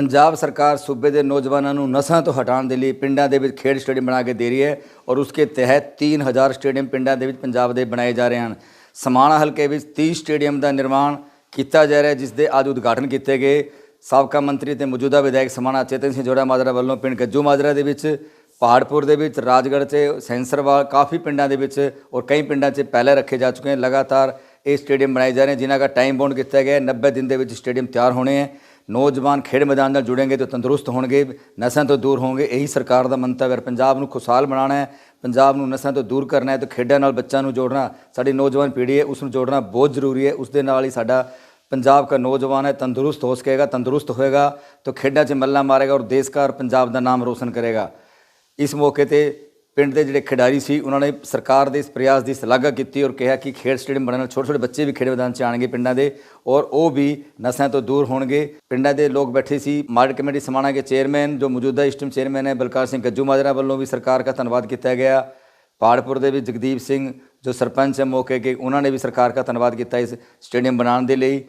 ਪੰਜਾਬ ਸਰਕਾਰ ਸੂਬੇ ਦੇ ਨੌਜਵਾਨਾਂ ਨੂੰ ਨਸ਼ਿਆਂ ਤੋਂ ਹਟਾਉਣ ਦੇ ਲਈ ਪਿੰਡਾਂ ਦੇ ਵਿੱਚ ਖੇਡ ਸਟੇਡੀਅਮ ਬਣਾ ਕੇ ਦੇ ਰਹੀ ਹੈ ਔਰ ਉਸਕੇ ਤਹਿਤ 3000 ਸਟੇਡੀਅਮ ਪਿੰਡਾਂ ਦੇ ਵਿੱਚ ਪੰਜਾਬ ਦੇ ਬਣਾਏ ਜਾ ਰਹੇ ਹਨ। ਸਮਾਣਾ ਹਲਕੇ ਵਿੱਚ 30 ਸਟੇਡੀਅਮ ਦਾ ਨਿਰਮਾਣ ਕੀਤਾ ਜਾ ਰਿਹਾ ਜਿਸ ਦੇ ਅੱਜ ਉਦਘਾਟਨ ਕੀਤੇ ਗਏ। ਸਾਬਕਾ ਮੰਤਰੀ ਤੇ ਮੌਜੂਦਾ ਵਿਧਾਇਕ ਸਮਾਣਾ ਚੇਤਨ ਸਿੰਘ ਜੋੜਾ ਮਾਜਰਾ ਵੱਲੋਂ ਪਿੰਡ ਗੱਜੂ ਮਾਜਰਾ ਦੇ ਵਿੱਚ, ਪਹਾੜਪੁਰ ਦੇ ਵਿੱਚ, ਰਾਜਗੜ੍ਹ ਤੇ ਸੈਂਸਰਵਾਲ, ਕਾਫੀ ਪਿੰਡਾਂ ਦੇ ਵਿੱਚ ਔਰ ਕਈ ਪਿੰਡਾਂ 'ਚ ਪਹਿਲੇ ਰੱਖੇ ਜਾ ਚੁੱਕੇ ਹਨ। ਲਗਾਤਾਰ ਇਹ ਸਟੇਡੀਅਮ ਬਣਾਏ ਜਾ ਰਹੇ ਹਨ, ਜਿਨ੍ਹਾਂ ਦਾ ਟਾਈਮ ਬਾਉਂਡ ਕੀਤਾ ਗਿਆ ਹੈ। 90 ਦਿਨ ਦੇ ਵਿੱਚ ਸਟੇਡੀਅਮ ਤਿਆਰ ਹੋਣੇ ਹੈ। ਨੌਜਵਾਨ ਖੇਡ ਮੈਦਾਨ ਨਾਲ ਜੁੜੇਗੇ ਤੇ ਤੰਦਰੁਸਤ ਹੋਣਗੇ। ਨਸ਼ਿਆਂ ਤੋਂ ਦੂਰ ਹੋਣਗੇ। ਇਹੀ ਸਰਕਾਰ ਦਾ ਮੰਤਵ ਹੈ। ਪੰਜਾਬ ਨੂੰ ਖੁਸ਼ਹਾਲ ਬਣਾਉਣਾ ਹੈ, ਪੰਜਾਬ ਨੂੰ ਨਸ਼ਿਆਂ ਤੋਂ ਦੂਰ ਕਰਨਾ ਹੈ, ਤੇ ਖੇਡਾਂ ਨਾਲ ਬੱਚਿਆਂ ਨੂੰ ਜੋੜਨਾ, ਸਾਡੀ ਨੌਜਵਾਨ ਪੀੜ੍ਹੀ ਹੈ, ਉਸ ਨੂੰ ਜੋੜਨਾ ਬਹੁਤ ਜ਼ਰੂਰੀ ਹੈ। ਉਸ ਦੇ ਨਾਲ ਹੀ ਸਾਡਾ ਪੰਜਾਬ ਦਾ ਨੌਜਵਾਨ ਹੈ, ਤੰਦਰੁਸਤ ਹੋ ਸਕੇਗਾ, ਤੰਦਰੁਸਤ ਹੋਏਗਾ, ਤਾਂ ਖੇਡਾਂ 'ਚ ਮੱਲਾ ਮਾਰੇਗਾ ਔਰ ਦੇਸ਼ ਦਾ ਔਰ ਪੰਜਾਬ ਦਾ ਨਾਮ ਰੋਸ਼ਨ ਕਰੇਗਾ। ਇਸ ਮੌਕੇ ਤੇ ਪਿੰਡ ਦੇ ਜਿਹੜੇ ਖਿਡਾਰੀ ਸੀ, ਉਹਨਾਂ ਨੇ ਸਰਕਾਰ ਦੇ ਇਸ ਪ੍ਰਯਾਸ ਦੀ ਸ਼ਲਾਘਾ ਕੀਤੀ ਔਰ ਕਿਹਾ ਕਿ ਖੇਡ ਸਟੇਡੀਅਮ ਬਣਨ ਨਾਲ ਛੋਟੇ ਛੋਟੇ ਬੱਚੇ ਵੀ ਖੇਡ ਮੈਦਾਨ 'ਚ ਆਣਗੇ ਪਿੰਡਾਂ ਦੇ ਔਰ ਉਹ ਵੀ ਨਸ਼ਿਆਂ ਤੋਂ ਦੂਰ ਹੋਣਗੇ। ਪਿੰਡਾਂ ਦੇ ਲੋਕ ਬੈਠੇ ਸੀ, ਮਾਰਕੀਟ ਕਮੇਟੀ ਸਮਾਣਾ ਦੇ ਚੇਅਰਮੈਨ ਜੋ ਮੌਜੂਦਾ ਇਸ ਟਾਈਮ ਚੇਅਰਮੈਨ ਹੈ, ਬਲਕਾਰ ਸਿੰਘ ਗੱਜੂ ਮਾਜਰਾ ਵੱਲੋਂ ਵੀ ਸਰਕਾਰ ਦਾ ਧੰਨਵਾਦ ਕੀਤਾ ਗਿਆ। ਪਹਾੜਪੁਰ ਦੇ ਵਿੱਚ ਜਗਦੀਪ ਸਿੰਘ ਜੋ ਸਰਪੰਚ ਹੈ ਮੌਕੇ ਕੇ ਉਹਨਾਂ ਨੇ ਵੀ ਸਰਕਾਰ ਦਾ ਧੰਨਵਾਦ ਕੀਤਾ ਇਸ ਸਟੇਡੀਅਮ ਬਣਾਉਣ ਦੇ ਲਈ।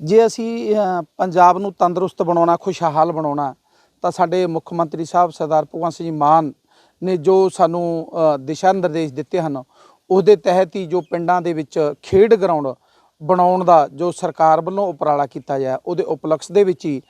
ਜੇ ਅਸੀਂ ਪੰਜਾਬ ਨੂੰ ਤੰਦਰੁਸਤ ਬਣਾਉਣਾ, ਖੁਸ਼ਹਾਲ ਬਣਾਉਣਾ, ਤਾਂ ਸਾਡੇ ਮੁੱਖ ਮੰਤਰੀ ਸਾਹਿਬ ਸਰਦਾਰ ਭਗਵੰਤ ਸਿੰਘ ਮਾਨ ਨੇ ਜੋ ਸਾਨੂੰ ਦਿਸ਼ਾ ਨਿਰਦੇਸ਼ ਦਿੱਤੇ ਹਨ, ਉਹਦੇ ਤਹਿਤ ਹੀ ਜੋ ਪਿੰਡਾਂ ਦੇ ਵਿੱਚ ਖੇਡ ਗਰਾਊਂਡ ਬਣਾਉਣ ਦਾ ਜੋ ਸਰਕਾਰ ਵੱਲੋਂ ਉਪਰਾਲਾ ਕੀਤਾ ਗਿਆ, ਉਹਦੇ ਉਪਲਕਸ਼ ਦੇ ਵਿੱਚ ਹੀ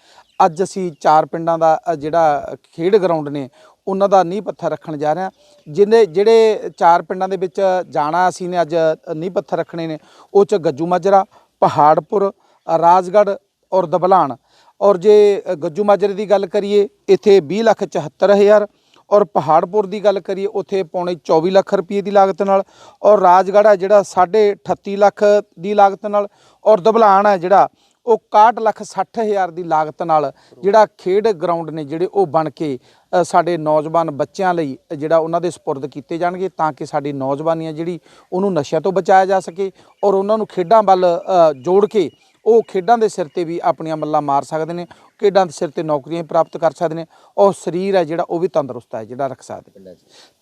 ਅੱਜ ਅਸੀਂ ਚਾਰ ਪਿੰਡਾਂ ਦਾ ਜਿਹੜਾ ਖੇਡ ਗਰਾਊਂਡ ਨੇ, ਉਹਨਾਂ ਦਾ ਨੀਂਹ ਪੱਥਰ ਰੱਖਣ ਜਾ ਰਹੇ ਹਾਂ। ਜਿਹਨੇ, ਜਿਹੜੇ ਚਾਰ ਪਿੰਡਾਂ ਦੇ ਵਿੱਚ ਜਾਣਾ ਅਸੀਂ ਨੇ ਅੱਜ, ਨੀਂਹ ਪੱਥਰ ਰੱਖਣੇ ਨੇ, ਉਹ ਚ ਗੱਜੂ ਮਾਜਰਾ, ਪਹਾੜਪੁਰ, ਰਾਜਗੜ੍ਹ ਔਰ ਦਬਲਾਨ। ਔਰ ਜੇ ਗੱਜੂ ਮਾਜਰੇ ਦੀ ਗੱਲ ਕਰੀਏ, ਇੱਥੇ 20 ਲੱਖ 74 ਹਜ਼ਾਰ ਔਰ ਪਹਾੜਪੁਰ ਦੀ ਗੱਲ ਕਰੀਏ, ਉੱਥੇ ਪੌਣੇ 24 ਲੱਖ ਰੁਪਏ ਦੀ ਲਾਗਤ ਨਾਲ ਔਰ ਰਾਜਗੜ੍ਹ ਹੈ ਜਿਹੜਾ 38 ਲੱਖ ਦੀ ਲਾਗਤ ਨਾਲ ਔਰ ਦਬਲਾਨ ਹੈ ਜਿਹੜਾ, ਉਹ 61 ਲੱਖ 60 ਹਜ਼ਾਰ ਦੀ ਲਾਗਤ ਨਾਲ ਜਿਹੜਾ ਖੇਡ ਗਰਾਊਂਡ ਨੇ ਜਿਹੜੇ ਉਹ ਬਣ ਕੇ ਸਾਡੇ ਨੌਜਵਾਨ ਬੱਚਿਆਂ ਲਈ ਜਿਹੜਾ ਉਹਨਾਂ ਦੇ ਸਪੁਰਦ ਕੀਤੇ ਜਾਣਗੇ ਤਾਂ ਕਿ ਸਾਡੀ ਨੌਜਵਾਨੀ ਹੈ ਜਿਹੜੀ ਉਹਨੂੰ ਨਸ਼ਿਆਂ ਤੋਂ ਬਚਾਇਆ ਜਾ ਸਕੇ ਔਰ ਉਹਨਾਂ ਨੂੰ ਖੇਡਾਂ ਵੱਲ ਜੋੜ ਕੇ ਉਹ ਖੇਡਾਂ ਦੇ ਸਿਰ ਤੇ ਵੀ ਆਪਣੀਆਂ ਮੱਲਾਂ ਮਾਰ ਸਕਦੇ ਨੇ ਖੇਡਾਂ ਦੇ ਸਿਰ ਤੇ ਨੌਕਰੀਆਂ ਵੀ ਪ੍ਰਾਪਤ ਕਰ ਸਕਦੇ ਨੇ ਔਰ ਸਰੀਰ ਹੈ ਜਿਹੜਾ ਉਹ ਵੀ ਤੰਦਰੁਸਤ ਹੈ ਜਿਹੜਾ ਰੱਖ ਸਕਦੇ ਨੇ।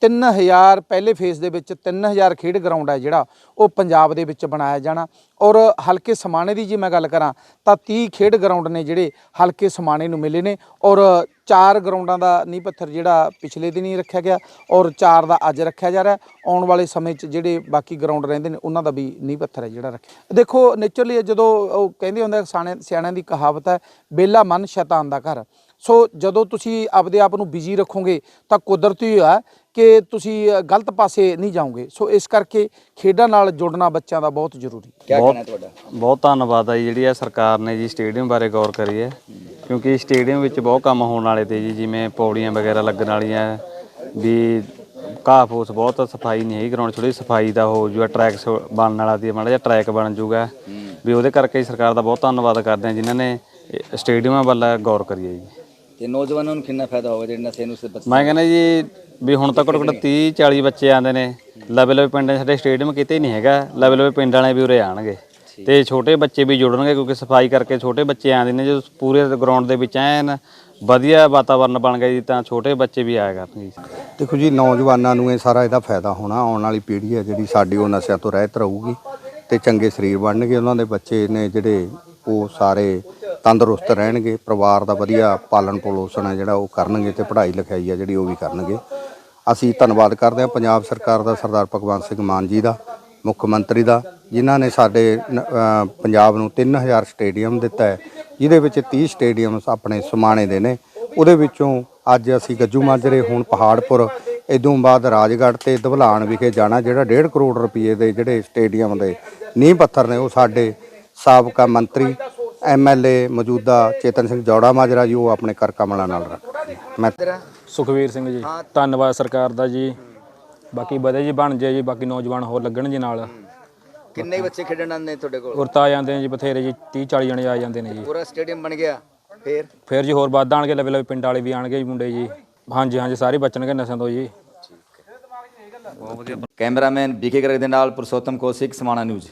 3000 ਪਹਿਲੇ ਫੇਜ਼ ਦੇ ਵਿੱਚ 3000 ਖੇਡ ਗਰਾਊਂਡ ਹੈ ਜਿਹੜਾ ਉਹ ਪੰਜਾਬ ਦੇ ਵਿੱਚ ਬਣਾਇਆ ਜਾਣਾ। ਔਰ ਹਲਕੇ ਸਮਾਣੇ ਦੀ ਜੇ ਮੈਂ ਗੱਲ ਕਰਾਂ ਤਾਂ 30 ਖੇਡ ਗਰਾਊਂਡ ਨੇ ਜਿਹੜੇ ਹਲਕੇ ਸਮਾਣੇ ਨੂੰ ਮਿਲੇ ਨੇ। ਔਰ ਚਾਰ ਗਰਾਊਂਡਾਂ ਦਾ ਨੀਂਹ ਪੱਥਰ ਜਿਹੜਾ ਪਿਛਲੇ ਦਿਨ ਹੀ ਰੱਖਿਆ ਗਿਆ ਔਰ ਚਾਰ ਦਾ ਅੱਜ ਰੱਖਿਆ ਜਾ ਰਿਹਾ। ਆਉਣ ਵਾਲੇ ਸਮੇਂ 'ਚ ਜਿਹੜੇ ਬਾਕੀ ਗਰਾਊਂਡ ਰਹਿੰਦੇ ਨੇ ਉਹਨਾਂ ਦਾ ਵੀ ਨੀਂਹ ਪੱਥਰ ਹੈ ਜਿਹੜਾ ਰੱਖਿਆ। ਦੇਖੋ ਨੇਚਰਲੀ ਜਦੋਂ ਉਹ ਕਹਿੰਦੇ ਹੁੰਦੇ ਸਿਆਣੇ ਸਿਆਣਿਆਂ ਦੀ ਕਹਾਵਤ ਹੈ ਬੇਲਾ ਮਨ ਸ਼ੈਤਾਨ ਦਾ ਘਰ। ਸੋ ਜਦੋਂ ਤੁਸੀਂ ਆਪਦੇ ਆਪ ਨੂੰ ਬਿਜ਼ੀ ਰੱਖੋਗੇ ਤਾਂ ਕੁਦਰਤੀ ਹੈ ਕਿ ਤੁਸੀਂ ਗਲਤ ਪਾਸੇ ਨਹੀਂ ਜਾਓਗੇ। ਸੋ ਇਸ ਕਰਕੇ ਖੇਡਾਂ ਨਾਲ ਜੁੜਨਾ ਬੱਚਿਆਂ ਦਾ ਬਹੁਤ ਜ਼ਰੂਰੀ। ਹੈ ਕੀ ਬਹੁਤ- ਕਹਿਣਾ ਤੁਹਾਡਾ? ਬਹੁਤ ਧੰਨਵਾਦ ਆ ਜੀ ਜਿਹੜੀ ਆ ਸਰਕਾਰ ਨੇ ਜੀ ਸਟੇਡੀਅਮ ਬਾਰੇ ਗੌਰ ਕਰੀ ਹੈ। ਕਿਉਂਕਿ ਸਟੇਡੀਅਮ ਵਿੱਚ ਬਹੁਤ ਕੰਮ ਹੋਣ ਵਾਲੇ ਤੇ ਜੀ ਜਿਵੇਂ ਪੌੜੀਆਂ ਵਗੈਰਾ ਲੱਗਣ ਵਾਲੀਆਂ ਵੀ ਘਾਹ ਫੂਸ ਬਹੁਤ ਸਫ਼ਾਈ ਨਹੀਂ ਹੈਗੀ ਗਰਾਊਂਡ ਥੋੜੀ ਸਫ਼ਾਈ ਦਾ ਹੋ ਜੂਗਾ ਟਰੈਕ ਬਣਨ ਵਾਲਾ ਦੀ ਮਾੜਾ ਜਿਹਾ ਟਰੈਕ ਬਣ ਜੂਗਾ। ਵੀ ਉਹਦੇ ਕਰਕੇ ਹੀ ਸਰਕਾਰ ਦਾ ਬਹੁਤ ਧੰਨਵਾਦ ਕਰਦੇ ਆ ਜਿਨ੍ਹਾਂ ਨੇ ਇਹ ਸਟੇਡੀਅਮਾਂ ਵੱਲ ਗੌਰ ਕਰੀ ਹੈ ਜੀ। ਤੇ ਨੌਜਵਾਨਾਂ ਨੂੰ ਕਿੰਨਾ ਫਾਇਦਾ ਹੋਵੇ ਜਿਹੜੇ ਨਸ਼ੇ ਨੂੰ ਸੇ ਬਚ ਮੈਂ ਕਹਿੰਦਾ ਜੀ ਵੀ ਹੁਣ ਤੱਕ ਘੱਟੋ ਘੱਟ 30 40 ਬੱਚੇ ਆਉਂਦੇ ਨੇ। ਲਵੇ ਲਵੇ ਪਿੰਡਾਂ ਸਾਡੇ ਸਟੇਡੀਅਮ ਕਿਤੇ ਨਹੀਂ ਹੈਗਾ। ਲਵੇ ਲਵੇ ਪਿੰਡ ਵਾਲੇ ਵੀ ਉਰੇ ਆਣਗੇ ਤੇ ਛੋਟੇ ਬੱਚੇ ਵੀ ਜੁੜਨਗੇ ਕਿਉਂਕਿ ਸਫ਼ਾਈ ਕਰਕੇ ਛੋਟੇ ਬੱਚੇ ਆਉਂਦੇ ਨੇ। ਜਦੋਂ ਪੂਰੇ ਗਰਾਊਂਡ ਦੇ ਵਿੱਚ ਐਨ ਵਧੀਆ ਵਾਤਾਵਰਨ ਬਣ ਗਿਆ ਜੀ ਤਾਂ ਛੋਟੇ ਬੱਚੇ ਵੀ ਆਇਆ ਕਰਨਗੇ ਜੀ। ਦੇਖੋ ਜੀ ਨੌਜਵਾਨਾਂ ਨੂੰ ਇਹ ਸਾਰਾ ਇਹਦਾ ਫਾਇਦਾ ਹੋਣਾ। ਆਉਣ ਵਾਲੀ ਪੀੜ੍ਹੀ ਹੈ ਜਿਹੜੀ ਸਾਡੀ ਉਹ ਨਸ਼ਿਆਂ ਤੋਂ ਰਹਿਤ ਰਹੂਗੀ ਤੇ ਚੰਗੇ ਸਰੀਰ ਬਣਨਗੇ। ਉਹਨਾਂ ਦੇ ਬੱਚੇ ਨੇ ਜਿਹੜੇ ਉਹ ਸਾਰੇ ਤੰਦਰੁਸਤ ਰਹਿਣਗੇ, ਪਰਿਵਾਰ ਦਾ ਵਧੀਆ ਪਾਲਣ ਪੋਸ਼ਣ ਹੈ ਜਿਹੜਾ ਉਹ ਕਰਨਗੇ ਤੇ ਪੜ੍ਹਾਈ ਲਿਖਾਈ ਹੈ ਜਿਹੜੀ ਉਹ ਵੀ ਕਰਨਗੇ। ਅਸੀਂ ਧੰਨਵਾਦ ਕਰਦੇ ਹਾਂ ਪੰਜਾਬ ਸਰਕਾਰ ਦਾ, ਸਰਦਾਰ ਭਗਵੰਤ ਸਿੰਘ ਮਾਨ ਜੀ ਦਾ, ਮੁੱਖ ਮੰਤਰੀ ਦਾ, ਜਿਨ੍ਹਾਂ ਨੇ ਸਾਡੇ ਪੰਜਾਬ ਨੂੰ 3000 ਸਟੇਡੀਅਮ ਦਿੱਤਾ ਹੈ, ਜਿਹਦੇ ਵਿੱਚ 30 ਸਟੇਡੀਅਮ ਆਪਣੇ ਸਮਾਣੇ ਦੇ ਨੇ। ਉਹਦੇ ਵਿੱਚੋਂ ਅੱਜ ਅਸੀਂ ਗੱਜੂ ਮਾਜਰੇ ਹੁਣ ਪਹਾੜਪੁਰ, ਇਦੋਂ ਬਾਅਦ ਰਾਜਗੜ੍ਹ ਤੇ ਧਵਲਾਨ ਵਿਖੇ ਜਾਣਾ, ਜਿਹੜਾ 1.5 ਕਰੋੜ ਰੁਪਏ ਦੇ ਜਿਹੜੇ ਸਟੇਡੀਅਮ ਦੇ ਨੀਂਹ ਪੱਥਰ ਨੇ, ਉਹ ਸਾਡੇ ਸਾਬਕਾ ਮੰਤਰੀ ਐਮਐਲਏ ਮੌਜੂਦਾ ਚੇਤਨ ਸਿੰਘ ਜੌੜਾ ਮਾਜਰਾ ਜੀ ਉਹ ਆਪਣੇ ਕਰ ਕਮਲਾਂ ਨਾਲ ਰੱਖ। ਮੈਂ ਸੁਖਵੀਰ ਸਿੰਘ ਜੀ ਧੰਨਵਾਦ ਸਰਕਾਰ ਦਾ ਜੀ। ਬਾਕੀ ਵਧੀਆ ਜੀ ਬਣ ਜੇ ਜੀ ਬਾਕੀ ਨੌਜਵਾਨ ਹੋਰ ਲੱਗਣ ਜੀ ਨਾਲ। ਕਿੰਨੇ ਬੱਚੇ ਖੇਡਣ ਆਉਂਦੇ ਨੇ ਤੁਹਾਡੇ ਕੋਲ? ਉਰਤਾ ਆ ਜਾਂਦੇ ਨੇ ਜੀ ਬਥੇਰੇ ਜੀ 30 40 ਜਣੇ ਆ ਜਾਂਦੇ ਨੇ ਜੀ। ਪੂਰਾ ਸਟੇਡੀਅਮ ਬਣ ਗਿਆ ਫੇਰ? ਫਿਰ ਜੀ ਹੋਰ ਵੱਧ ਆਣਗੇ ਲਵੇ ਲਵੇ ਪਿੰਡ ਵਾਲੇ ਵੀ ਆਣਗੇ ਜੀ ਮੁੰਡੇ ਜੀ। ਹਾਂਜੀ ਹਾਂਜੀ ਸਾਰੇ ਬਚਣਗੇ ਨਸ਼ਿਆਂ ਤੋਂ ਜੀ। ਕੈਮਰਾਮੈਨ ਬੀਕੇ ਗਰਗ ਦੇ ਨਾਲ ਪੁਰਸ਼ੋਤਮ ਕੋਸਿਕ ਸਮਾਣਾ ਨਿਊਜ਼।